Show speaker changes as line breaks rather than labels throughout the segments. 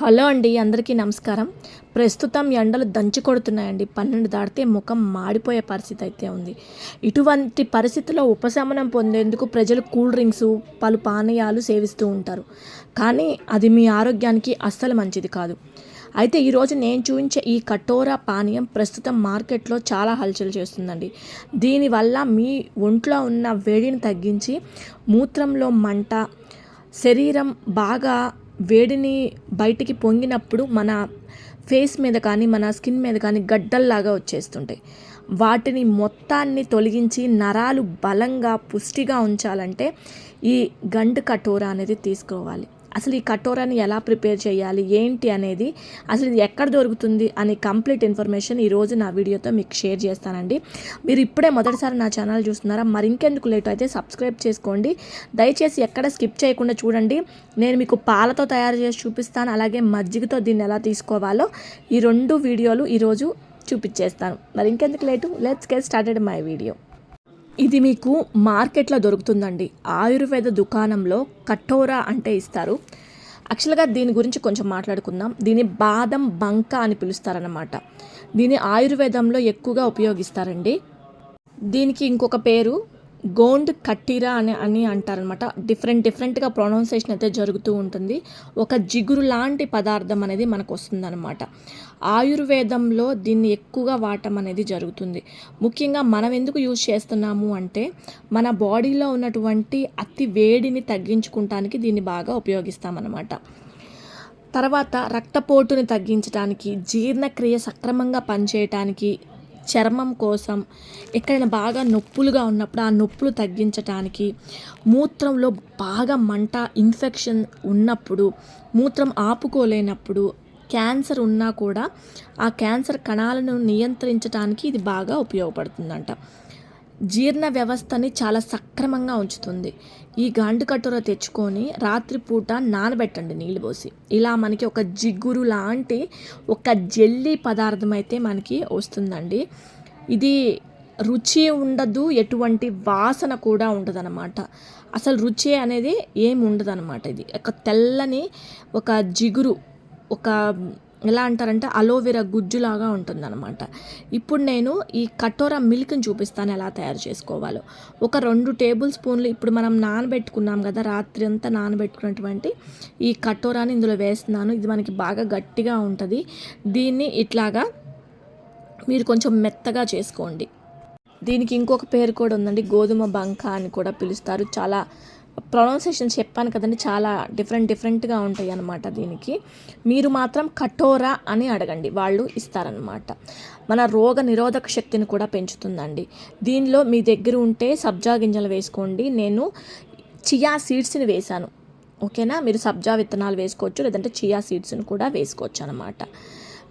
Hello అండి అందరికీ నమస్కారం. ప్రస్తుతం ఎండలు దంచి కొడుతున్నాయండి. పన్నెండు దాటితే ముఖం మాడిపోయే పరిస్థితి అయితే ఉంది. ఇటువంటి పరిస్థితిలో ఉపశమనం పొందేందుకు ప్రజలు కూల్ డ్రింక్స్ పలు పానీయాలు సేవిస్తూ ఉంటారు. కానీ అది మీ ఆరోగ్యానికి అస్సలు మంచిది కాదు. అయితే ఈరోజు నేను చూపించే ఈ కటోరా పానీయం ప్రస్తుతం మార్కెట్లో చాలా హల్చల్ చేస్తుందండి. దీనివల్ల మీ ఒంట్లో ఉన్న వేడిని తగ్గించి మూత్రంలో మంట శరీరం బాగా వేడిని బయటికి పొంగినప్పుడు మన ఫేస్ మీద కానీ మన స్కిన్ మీద కానీ గడ్డల్లాగా వచ్చేస్తుంటాయి వాటిని మొత్తాన్ని తొలగించి నరాలు బలంగా పుష్టిగా ఉంచాలంటే ఈ గండు కటోరా అనేది తీసుకోవాలి. అసలు ఈ కటోరాని ఎలా ప్రిపేర్ చేయాలి ఏంటి అనేది అసలు ఇది ఎక్కడ దొరుకుతుంది అనే కంప్లీట్ ఇన్ఫర్మేషన్ ఈరోజు నా వీడియోతో మీకు షేర్ చేస్తానండి. మీరు ఇప్పుడే మొదటిసారి నా ఛానల్ చూస్తున్నారా? మరి ఇంకెందుకు లేట్ అయితే సబ్స్క్రైబ్ చేసుకోండి. దయచేసి ఎక్కడ స్కిప్ చేయకుండా చూడండి. నేను మీకు పాలతో తయారు చేసి చూపిస్తాను. అలాగే మజ్జిగతో దీన్ని ఎలా తీసుకోవాలో ఈ రెండు వీడియోలు ఈరోజు చూపించేస్తాను. మరి ఇంకెందుకు late? Let's get started my video ఇది మీకు మార్కెట్లో దొరుకుతుందండి. ఆయుర్వేద దుకాణంలో కటోరా అంటే ఇస్తారు. యాక్చువల్గా దీని గురించి కొంచెం మాట్లాడుకుందాం. దీన్ని బాదం బంక అని పిలుస్తారన్నమాట. దీన్ని ఆయుర్వేదంలో ఎక్కువగా ఉపయోగిస్తారండి. దీనికి ఇంకొక పేరు గోండ్ కట్టిరా అని అని అంటారనమాట డిఫరెంట్ డిఫరెంట్గా ప్రొనౌన్సేషన్ అయితే జరుగుతూ ఉంటుంది. ఒక జిగురు లాంటి పదార్థం అనేది మనకు వస్తుందన్నమాట. ఆయుర్వేదంలో దీన్ని ఎక్కువగా వాడటం అనేది జరుగుతుంది. ముఖ్యంగా మనం ఎందుకు యూజ్ చేస్తున్నాము అంటే మన బాడీలో ఉన్నటువంటి అతి వేడిని తగ్గించుకుంటానికి దీన్ని బాగా ఉపయోగిస్తామన్నమాట. తర్వాత రక్తపోటుని తగ్గించడానికి జీర్ణక్రియ సక్రమంగా పనిచేయటానికి చర్మం కోసం ఎక్కడైనా బాగా నొప్పులుగా ఉన్నప్పుడు ఆ నొప్పులు తగ్గించటానికి మూత్రంలో బాగా మంట ఇన్ఫెక్షన్ ఉన్నప్పుడు మూత్రం ఆపుకోలేనప్పుడు క్యాన్సర్ ఉన్నా కూడా ఆ క్యాన్సర్ కణాలను నియంత్రించడానికి ఇది బాగా ఉపయోగపడుతుందంట. జీర్ణ వ్యవస్థని చాలా సక్రమంగా ఉంచుతుంది. ఈ గాండు కట్టూర తెచ్చుకొని రాత్రిపూట నానబెట్టండి నీళ్ళు పోసి. ఇలా మనకి ఒక జిగురు లాంటి ఒక జెల్లీ పదార్థం అయితే మనకి వస్తుందండి. ఇది రుచి ఉండదు ఎటువంటి వాసన కూడా ఉండదన్నమాట. అసలు రుచి అనేది ఏమి ఉండదన్నమాట ఇది. ఒక తెల్లని ఒక జిగురు ఒక ఎలా అంటారంటే అలోవెరా గుజ్జులాగా ఉంటుందన్నమాట. ఇప్పుడు నేను ఈ కటోరా మిల్క్ని చూపిస్తాను ఎలా తయారు చేసుకోవాలో. ఒక రెండు టేబుల్ స్పూన్లు ఇప్పుడు మనం నానబెట్టుకున్నాం కదా రాత్రి అంతా నానబెట్టుకున్నటువంటి ఈ కటోరాని ఇందులో వేస్తున్నాను. ఇది మనకి బాగా గట్టిగా ఉంటుంది. దీన్ని ఇట్లాగా మీరు కొంచెం మెత్తగా చేసుకోండి. దీనికి ఇంకొక పేరు కూడా ఉందండి గోధుమ బంక అని కూడా పిలుస్తారు. చాలా ప్రొనౌన్సియేషన్ చెప్పాను కదండి చాలా డిఫరెంట్ డిఫరెంట్గా ఉంటాయి అన్నమాట దీనికి. మీరు మాత్రం కఠోరా అని అడగండి వాళ్ళు ఇస్తారనమాట మన రోగ నిరోధక శక్తిని కూడా పెంచుతుందండి. దీనిలో మీ దగ్గర ఉంటే సబ్జా గింజలు వేసుకోండి. నేను చియా సీడ్స్ని వేశాను. ఓకేనా? మీరు సబ్జా విత్తనాలు వేసుకోవచ్చు లేదంటే చియా సీడ్స్ని కూడా వేసుకోవచ్చు అనమాట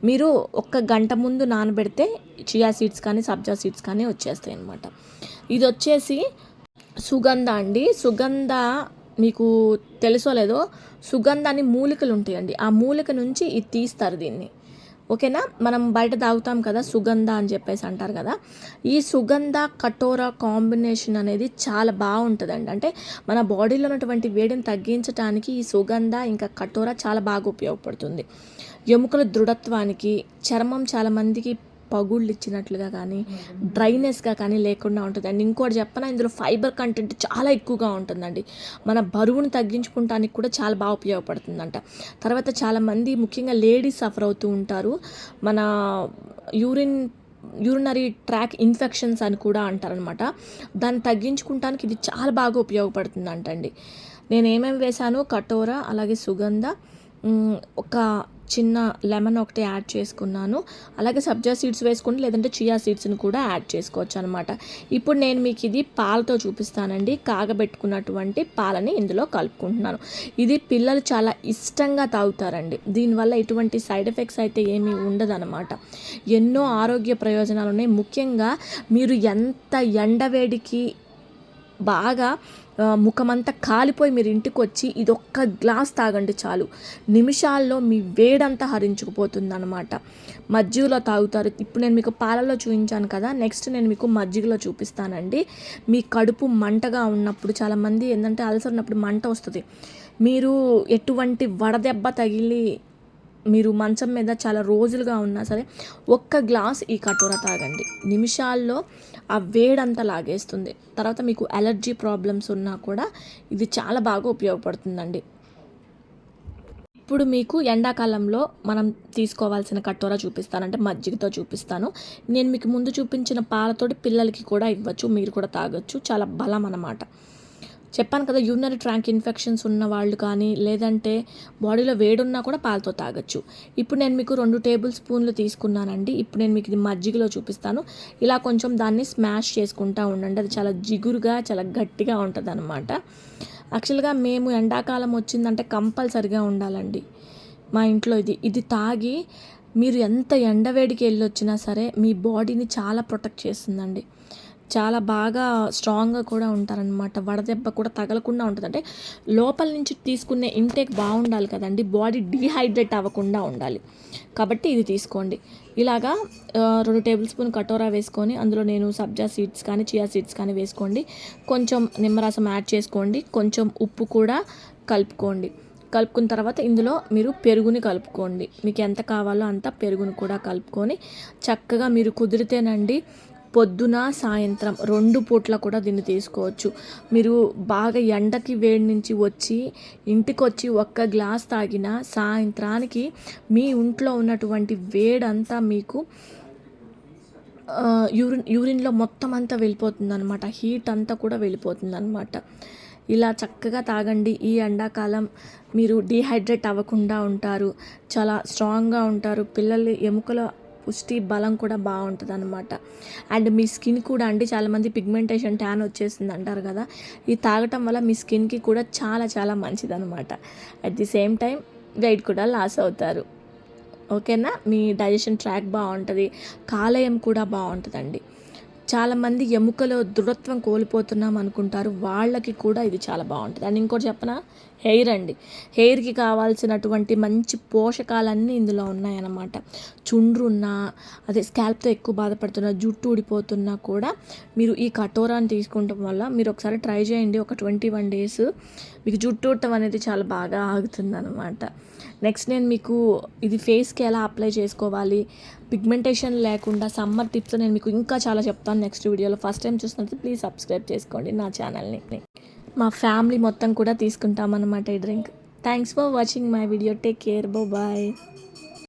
మీరు ఒక్క గంట ముందు నానబెడితే చియా సీడ్స్ కానీ సబ్జా సీడ్స్ కానీ వచ్చేస్తాయి అనమాట ఇది వచ్చేసి సుగంధ అండి. సుగంధ మీకు తెలుసో లేదో సుగంధ అని మూలికలు ఉంటాయండి. ఆ మూలిక నుంచి ఇది తీస్తారు దీన్ని. ఓకేనా? మనం బయట తాగుతాం కదా సుగంధ అని చెప్పేసి అంటారు కదా. ఈ సుగంధ కటోరా కాంబినేషన్ అనేది చాలా బాగుంటుందండి. అంటే మన బాడీలో ఉన్నటువంటి వేడిని తగ్గించడానికి ఈ సుగంధ ఇంకా కటోరా చాలా బాగా ఉపయోగపడుతుంది. ఎముకల దృఢత్వానికి చర్మం చాలామందికి పగుళ్ళు ఇచ్చినట్లుగా కానీ డ్రైనెస్గా కానీ లేకుండా ఉంటుంది. అండ్ ఇంకోటి చెప్పనా ఇందులో ఫైబర్ కంటెంట్ చాలా ఎక్కువగా ఉంటుందండి. మన బరువును తగ్గించుకుంటానికి కూడా చాలా బాగా ఉపయోగపడుతుందంట. తర్వాత చాలామంది ముఖ్యంగా లేడీస్ సఫర్ అవుతూ ఉంటారు. మన యూరిన్ యూరినరీ ట్రాక్ ఇన్ఫెక్షన్స్ అని కూడా అంటారనమాట. దాన్ని తగ్గించుకుంటానికి ఇది చాలా బాగా ఉపయోగపడుతుంది అంటండి నేను ఏమేమి వేశాను? కటోర అలాగే సుగంధ ఒక చిన్న లెమన్ ఒకటి యాడ్ చేసుకున్నాను. అలాగే సబ్జా సీడ్స్ వేసుకోండి లేదంటే చియా సీడ్స్ని కూడా యాడ్ చేసుకోవచ్చు అనమాట ఇప్పుడు నేను మీకు ఇది పాలతో చూపిస్తానండి. కాగబెట్టుకున్నటువంటి పాలని ఇందులో కలుపుకుంటున్నాను. ఇది పిల్లలు చాలా ఇష్టంగా తాగుతారండి. దీనివల్ల ఎటువంటి సైడ్ ఎఫెక్ట్స్ అయితే ఏమీ ఉండదనమాట. ఎన్నో ఆరోగ్య ప్రయోజనాలు ఉన్నాయి ముఖ్యంగా మీరు ఎంత ఎండవేడికి బాగా ముఖమంతా కాలిపోయి మీరు ఇంటికి వచ్చి ఇదొక్క గ్లాస్ తాగండి చాలు. నిమిషాల్లో మీ వేడంతా హరించుకుపోతుంది అనమాట మజ్జిగలో తాగుతారు. ఇప్పుడు నేను మీకు పాలలో చూపించాను కదా నెక్స్ట్ నేను మీకు మజ్జిగలో చూపిస్తానండి. మీ కడుపు మంటగా ఉన్నప్పుడు చాలామంది ఏంటంటే అలసర ఉన్నప్పుడు మంట వస్తుంది. మీరు ఎటువంటి వడదెబ్బ తగిలి మీరు మంచం మీద చాలా రోజులుగా ఉన్నా సరే ఒక్క గ్లాస్ ఈ కటోర తాగండి. నిమిషాల్లో ఆ వేడంతా లాగేస్తుంది. తర్వాత మీకు అలర్జీ ప్రాబ్లమ్స్ ఉన్నా కూడా ఇది చాలా బాగా ఉపయోగపడుతుందండి. ఇప్పుడు మీకు ఎండాకాలంలో మనం తీసుకోవాల్సిన కటోర చూపిస్తాను. అంటే మజ్జిగతో చూపిస్తాను. నేను మీకు ముందు చూపించిన పాలతోటి పిల్లలకి కూడా ఇవ్వచ్చు మీరు కూడా తాగొచ్చు. చాలా బలం అన్నమాట. చెప్పాను కదా యూరినరీ ట్రాంక్ ఇన్ఫెక్షన్స్ ఉన్న వాళ్ళు కానీ లేదంటే బాడీలో వేడున్నా కూడా పాలతో తాగొచ్చు. ఇప్పుడు నేను మీకు రెండు టేబుల్ స్పూన్లు తీసుకున్నానండి. ఇప్పుడు నేను మీకు ఇది మజ్జిగలో చూపిస్తాను. ఇలా కొంచెం దాన్ని స్మాష్ చేసుకుంటూ ఉండండి. అది చాలా జిగురుగా చాలా గట్టిగా ఉంటుంది అనమాట యాక్చువల్గా మేము ఎండాకాలం వచ్చిందంటే కంపల్సరిగా ఉండాలండి. మా ఇంట్లో ఇది. ఇది తాగి మీరు ఎంత ఎండవేడికి వెళ్ళొచ్చినా సరే మీ బాడీని చాలా ప్రొటెక్ట్ చేస్తుందండి. చాలా బాగా స్ట్రాంగ్గా కూడా ఉంటారనమాట వడదెబ్బ కూడా తగలకుండా ఉంటుంది. అంటే లోపల నుంచి తీసుకునే ఇంటేక్ బాగుండాలి కదండి. బాడీ డీహైడ్రేట్ అవ్వకుండా ఉండాలి. కాబట్టి ఇది తీసుకోండి. ఇలాగా రెండు టేబుల్ స్పూన్ కటోరా వేసుకొని అందులో నేను సబ్జా సీడ్స్ కానీ చియా సీడ్స్ కానీ వేసుకోండి. కొంచెం నిమ్మరసం యాడ్ చేసుకోండి. కొంచెం ఉప్పు కూడా కలుపుకోండి. కలుపుకున్న తర్వాత ఇందులో మీరు పెరుగుని కలుపుకోండి. మీకు ఎంత కావాలో అంత పెరుగుని కూడా కలుపుకొని చక్కగా మీరు కుదిరితేనండి పొద్దున సాయంత్రం రెండు పూట్ల కూడా దీన్ని తీసుకోవచ్చు. మీరు బాగా ఎండకి వేడి నుంచి వచ్చి ఇంటికి వచ్చి ఒక్క గ్లాస్ తాగిన సాయంత్రానికి మీ ఇంట్లో ఉన్నటువంటి వేడంతా మీకు యూరిన్ యూరిన్లో మొత్తం అంతా వెళ్ళిపోతుంది అనమాట హీట్ అంతా కూడా వెళ్ళిపోతుంది అనమాట ఇలా చక్కగా తాగండి. ఈ ఎండాకాలం మీరు డీహైడ్రేట్ అవ్వకుండా ఉంటారు. చాలా స్ట్రాంగ్గా ఉంటారు. పిల్లలు ఎముకల పుష్టి బలం కూడా బాగుంటుంది అనమాట అండ్ మీ స్కిన్ కూడా అండి చాలామంది పిగ్మెంటేషన్ ట్యాన్ వచ్చేసింది అంటారు కదా ఇది తాగటం వల్ల మీ స్కిన్కి కూడా చాలా చాలా మంచిది అనమాట at the same time weight కూడా లాస్ అవుతారు. ఓకేనా? మీ డైజెషన్ ట్రాక్ బాగుంటుంది కాలేయం కూడా బాగుంటుందండి. చాలామంది ఎముకలో దృఢత్వం కోల్పోతున్నాం అనుకుంటారు వాళ్ళకి కూడా ఇది చాలా బాగుంటుంది. అండ్ ఇంకోటి చెప్పనా? హెయిర్ అండి. హెయిర్కి కావాల్సినటువంటి మంచి పోషకాలన్నీ ఇందులో ఉన్నాయన్నమాట. చుండ్రున్నా అదే స్కాల్ప్తో ఎక్కువ బాధపడుతున్నా జుట్టు ఊడిపోతున్నా కూడా మీరు ఈ కటోరాని తీసుకుంటాం వల్ల మీరు ఒకసారి ట్రై చేయండి. ఒక ట్వంటీ వన్ డేస్ మీకు జుట్టు ఊడటం అనేది చాలా బాగా ఆగుతుంది అనమాట నెక్స్ట్ నేను మీకు ఇది ఫేస్కి ఎలా అప్లై చేసుకోవాలి పిగ్మెంటేషన్ లేకుండా సమ్మర్ టిప్స్ నేను మీకు ఇంకా చాలా చెప్తాను నెక్స్ట్ వీడియోలో. ఫస్ట్ టైం చూసినట్లయితే ప్లీజ్ సబ్స్క్రైబ్ చేసుకోండి నా ఛానల్ని. మా ఫ్యామిలీ మొత్తం కూడా తీసుకుంటామన్నమాట ఈ drink. Thanks for watching my video take care bye bye